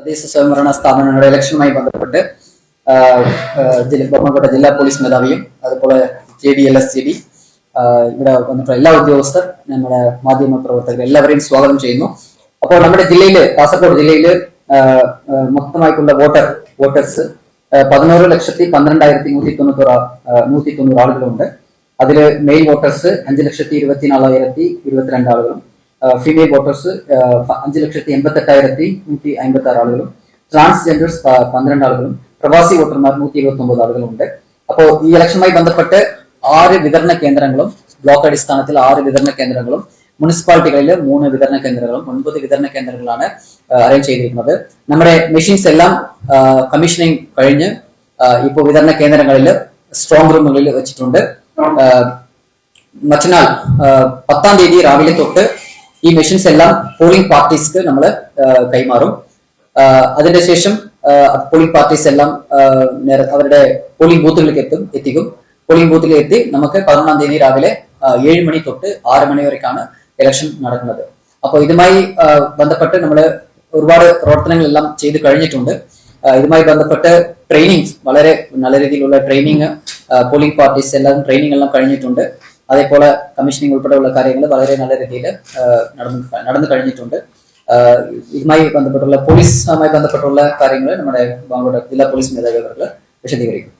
തദ്ദേശ സ്വയംഭരണ സ്ഥാപനങ്ങളുടെ ഇലക്ഷനുമായി ബന്ധപ്പെട്ട് ബഹുമാനപ്പെട്ട ജില്ലാ പോലീസ് മേധാവിയും അതുപോലെ J D L S G D ഇവിടെ വന്നിട്ടുള്ള എല്ലാ ഉദ്യോഗസ്ഥർ നമ്മുടെ മാധ്യമ പ്രവർത്തകർ എല്ലാവരെയും സ്വാഗതം ചെയ്യുന്നു. അപ്പോൾ നമ്മുടെ ജില്ലയിൽ കാസർഗോഡ് ആ, മൊത്തമായിട്ടുള്ള വോട്ടർ വോട്ടേഴ്സ് പതിനോറ് ലക്ഷത്തി പന്ത്രണ്ടായിരത്തി നൂറ്റി തൊണ്ണൂറ്റോറ് നൂറ്റി തൊണ്ണൂറ് ആളുകളുണ്ട്. അതിൽ മെയിൽ വോട്ടേഴ്സ് അഞ്ച് ലക്ഷത്തി ഇരുപത്തിനാലായിരത്തി ഇരുപത്തിരണ്ട് ആളുകളും ഫീമെയിൽ വോട്ടേഴ്സ് അഞ്ച് ലക്ഷത്തി എൺപത്തെട്ടായിരത്തി നൂറ്റി അമ്പത്തി ആറ് ആളുകളും ട്രാൻസ്ജെൻഡേഴ്സ് പന്ത്രണ്ട് ആളുകളും പ്രവാസി വോട്ടർമാർ നൂറ്റി ഇരുപത്തി ഒമ്പത് ആളുകളുണ്ട് അപ്പോൾ ഈ ഇലക്ഷനുമായി ബന്ധപ്പെട്ട് ആറ് വിതരണ കേന്ദ്രങ്ങളും ബ്ലോക്ക് അടിസ്ഥാനത്തിൽ ആറ് വിതരണ കേന്ദ്രങ്ങളും മുനിസിപ്പാലിറ്റികളിൽ മൂന്ന് വിതരണ കേന്ദ്രങ്ങളും ഒൻപത് വിതരണ കേന്ദ്രങ്ങളാണ് അറേഞ്ച് ചെയ്തിരിക്കുന്നത്. നമ്മുടെ മെഷീൻസ് എല്ലാം കമ്മീഷനിങ് കഴിഞ്ഞ് ഇപ്പോൾ വിതരണ കേന്ദ്രങ്ങളിൽ സ്ട്രോങ് റൂമുകളിൽ വെച്ചിട്ടുണ്ട്. മറ്റന്നാൾ പത്താം തീയതി രാവിലെ തൊട്ട് ഈ മെഷീൻസ് എല്ലാം പോളിംഗ് പാർട്ടീസ്ക്ക് നമ്മൾ കൈമാറും. അതിന്റെ ശേഷം പോളിംഗ് പാർട്ടീസ് എല്ലാം അവരുടെ പോളിംഗ് ബൂത്തുകളിലേക്ക് എത്തും എത്തിക്കും. പോളിംഗ് ബൂത്തിൽ എത്തി നമുക്ക് പതിനൊന്നാം തീയതി രാവിലെ ഏഴ് മണി തൊട്ട് ആറ് മണി വരേക്കാണ് ഇലക്ഷൻ നടക്കുന്നത്. അപ്പോൾ ഇതുമായി ബന്ധപ്പെട്ട് നമ്മൾ ഒരുപാട് പ്രവർത്തനങ്ങളെല്ലാം ചെയ്ത് കഴിഞ്ഞിട്ടുണ്ട്. ഇതുമായി ബന്ധപ്പെട്ട് ട്രെയിനിങ് വളരെ നല്ല രീതിയിലുള്ള ട്രെയിനിങ് പോളിംഗ് പാർട്ടീസ് എല്ലാം ട്രെയിനിങ് എല്ലാം കഴിഞ്ഞിട്ടുണ്ട്. അതേപോലെ കമ്മീഷനിങ് ഉൾപ്പെടെയുള്ള കാര്യങ്ങൾ വളരെ നല്ല രീതിയിൽ നടന്നു നടന്നു കഴിഞ്ഞിട്ടുണ്ട്. ഇതുമായി ബന്ധപ്പെട്ടുള്ള പോലീസുമായി ബന്ധപ്പെട്ടുള്ള കാര്യങ്ങൾ നമ്മുടെ ബാംഗ്ലൂർ ജില്ലാ പോലീസ് മേധാവി അവർക്ക് വിശദീകരിക്കും.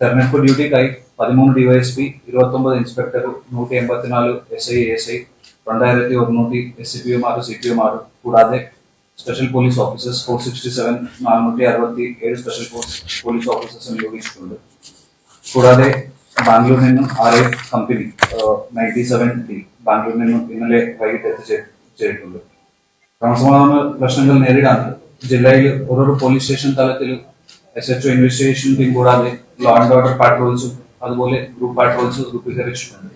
തെരഞ്ഞെടുപ്പ് ഡ്യൂട്ടിക്കായി പതിമൂന്ന് ഡിവൈഎസ്പി ഇരുപത്തി ഒമ്പത് ഇൻസ്പെക്ടർ നൂറ്റി എൺപത്തിനാല് എസ് ഐ എസ് ഐ രണ്ടായിരത്തി ഒരുന്നൂറ്റി എസ് പി എമാർ സി പി ഒമാർ കൂടാതെ special police officers four sixty seven നാനൂറ്റി അറുപത്തി ഏഴ് സ്പെഷ്യൽ പോലീസ് ഓഫീസേഴ്സ് നിയോഗിച്ചിട്ടുണ്ട്. കൂടാതെ ബാംഗ്ലൂരിൽ നിന്നും R A company ninety seven D ബാംഗ്ലൂരിൽ നിന്നും ഇന്നലെ വൈകിട്ട് എത്തിച്ചേരിട്ടുണ്ട് ക്രമസമാധാന പ്രശ്നങ്ങൾ നേരിടാൻ ജില്ലയിൽ ഓരോരോ പോലീസ് സ്റ്റേഷൻ തലത്തിൽ എസ് എച്ച് ഇൻവെസ്റ്റിഗേഷൻ ടീം കൂടാതെ ലോ ആൻഡ് ഓർഡർ പാട്രോൾസും അതുപോലെ ഗ്രൂപ്പ് പാട്രോൾസ് രൂപീകരിച്ചിട്ടുണ്ട്.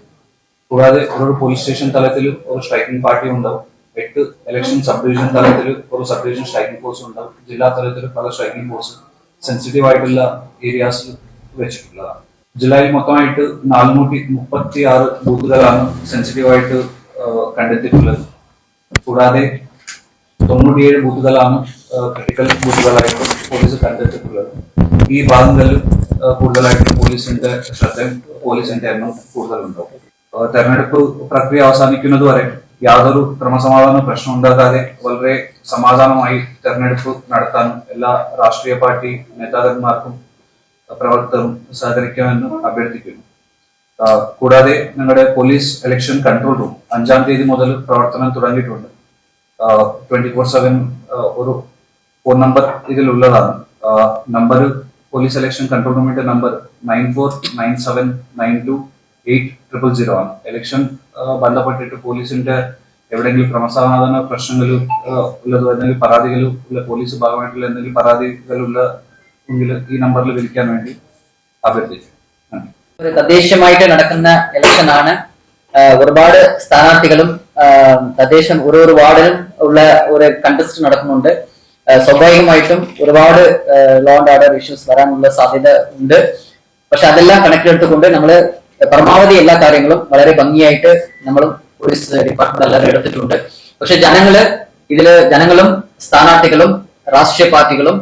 കൂടാതെ ഓരോ പോലീസ് സ്റ്റേഷൻ തലത്തിൽ ഒരു സ്ട്രൈക്കിംഗ് പാർട്ടി ഉണ്ടാവും. എട്ട് ഇലക്ഷൻ സബ് ഡിവിഷൻ തലത്തിൽ ഒരു സബ് ഡിവിഷൻ സ്ട്രൈക്കിംഗ് ഫോഴ്സ് ഉണ്ടാവും. ജില്ലാ തലത്തിൽ പല സ്ട്രൈക്കിംഗ് ഫോഴ്സ് സെൻസിറ്റീവ് ആയിട്ടുള്ള ഏരിയാസിൽ വെച്ചിട്ടുള്ളതാണ്. ജില്ലയിൽ മൊത്തമായിട്ട് നാനൂറ്റി മുപ്പത്തി ആറ് ബൂത്തുകളാണ് സെൻസിറ്റീവ് ആയിട്ട് ആ, കണ്ടെത്തിയിട്ടുള്ളത്. കൂടാതെ തൊണ്ണൂറ്റിയേഴ് ബൂത്തുകളാണ് ക്രിട്ടിക്കൽ ബൂത്തുകളായിട്ട് പോലീസ് കണ്ടെത്തിയിട്ടുള്ളത്. ഈ ഭാഗങ്ങളിൽ കൂടുതലായിട്ട് പോലീസിന്റെ ശ്രദ്ധയും പോലീസിന്റെ എണ്ണം കൂടുതലുണ്ടാവും തെരഞ്ഞെടുപ്പ് പ്രക്രിയ അവസാനിക്കുന്നത് വരെ യാതൊരു ക്രമസമാധാന പ്രശ്നം ഉണ്ടാകാതെ വളരെ സമാധാനമായി തെരഞ്ഞെടുപ്പ് നടത്താനും എല്ലാ രാഷ്ട്രീയ പാർട്ടി നേതാക്കന്മാർക്കും പ്രവർത്തകരും സഹകരിക്കുമെന്ന് അഭ്യർത്ഥിക്കുന്നു. കൂടാതെ ഞങ്ങളുടെ പോലീസ് ഇലക്ഷൻ കൺട്രോൾ റൂം അഞ്ചാം തീയതി മുതൽ പ്രവർത്തനം തുടങ്ങിയിട്ടുണ്ട്. ട്വന്റി ഫോർ സെവൻ ഒരു ഫോൺ നമ്പർ ഇതിലുള്ളതാണ്. നമ്പർ പോലീസ് ഇലക്ഷൻ കൺട്രോൾ റൂമിന്റെ number nine four nine seven nine two eight triple zero ആണ്. ഇലക്ഷൻ ബന്ധപ്പെട്ടിട്ട് പോലീസിന്റെ എവിടെയെങ്കിലും ക്രമസമാധാന പ്രശ്നങ്ങൾ ഉള്ളതോ എന്തെങ്കിലും പരാതികൾ ഉള്ള പോലീസ് ഭാഗമായിട്ടുള്ള എന്തെങ്കിലും പരാതികളുള്ള എങ്കിൽ ഈ നമ്പറിൽ വിളിക്കാൻ വേണ്ടി അഭ്യർത്ഥിച്ചു. ഒരു തദ്ദേശമായിട്ട് നടക്കുന്ന ഇലക്ഷൻ ആണ്. ഒരുപാട് സ്ഥാനാർത്ഥികളും തദ്ദേശം ഓരോ വാർഡിലും ഉള്ള ഒരു കണ്ടസ്റ്റ് നടക്കുന്നുണ്ട്. സ്വാഭാവികമായിട്ടും ഒരുപാട് ലോ ആൻഡ് ഓർഡർ ഇഷ്യൂസ് വരാനുള്ള സാധ്യത ഉണ്ട്. പക്ഷെ അതെല്ലാം കണക്കിലെടുത്തുകൊണ്ട് നമ്മൾ പരമാവധി എല്ലാ കാര്യങ്ങളും വളരെ ഭംഗിയായിട്ട് നമ്മളും പോലീസ് ഡിപ്പാർട്ട്മെന്റ് എല്ലാവരും എടുത്തിട്ടുണ്ട്. പക്ഷെ ജനങ്ങൾ ഇതിൽ ജനങ്ങളും സ്ഥാനാർത്ഥികളും രാഷ്ട്രീയ പാർട്ടികളും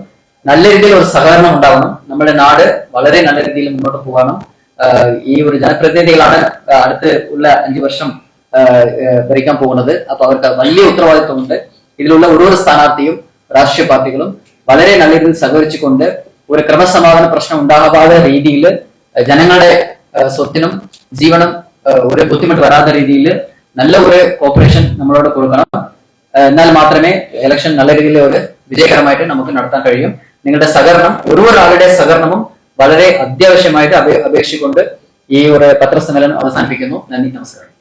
നല്ല രീതിയിൽ ഒരു സഹകരണം ഉണ്ടാവണം. നമ്മുടെ നാട് വളരെ നല്ല രീതിയിൽ മുന്നോട്ട് പോകണം ഈ ഒരു ജനപ്രതിനിധികളാണ് അടുത്ത് ഉള്ള അഞ്ചു വർഷം ഭരിക്കാൻ പോകുന്നത്. അപ്പൊ അവർക്ക് വലിയ ഉത്തരവാദിത്വമുണ്ട്. ഇതിലുള്ള ഓരോ സ്ഥാനാർത്ഥിയും രാഷ്ട്രീയ പാർട്ടികളും വളരെ നല്ല രീതിയിൽ സഹകരിച്ചുകൊണ്ട് ഒരു ക്രമസമാധാന പ്രശ്നം ഉണ്ടാകാതെ രീതിയിൽ ജനങ്ങളുടെ സ്വത്തിനും ജീവനും ഒരു ബുദ്ധിമുട്ട് വരാത്ത രീതിയിൽ നല്ല ഒരു കോപ്പറേഷൻ നമ്മളോട് കൊടുക്കണം. എന്നാൽ മാത്രമേ ഇലക്ഷൻ നല്ല രീതിയിൽ ഒരു വിജയകരമായിട്ട് നമുക്ക് നടത്താൻ കഴിയും. നിങ്ങളുടെ സഹകരണം ഒരു ഒരാളുടെ സഹകരണവും വളരെ അത്യാവശ്യമായിട്ട് അപേ- അപേക്ഷിച്ചുകൊണ്ട് ഈ ഒരു പത്രസമ്മേളനം അവസാനിപ്പിക്കുന്നു. നന്ദി നമസ്കാരം.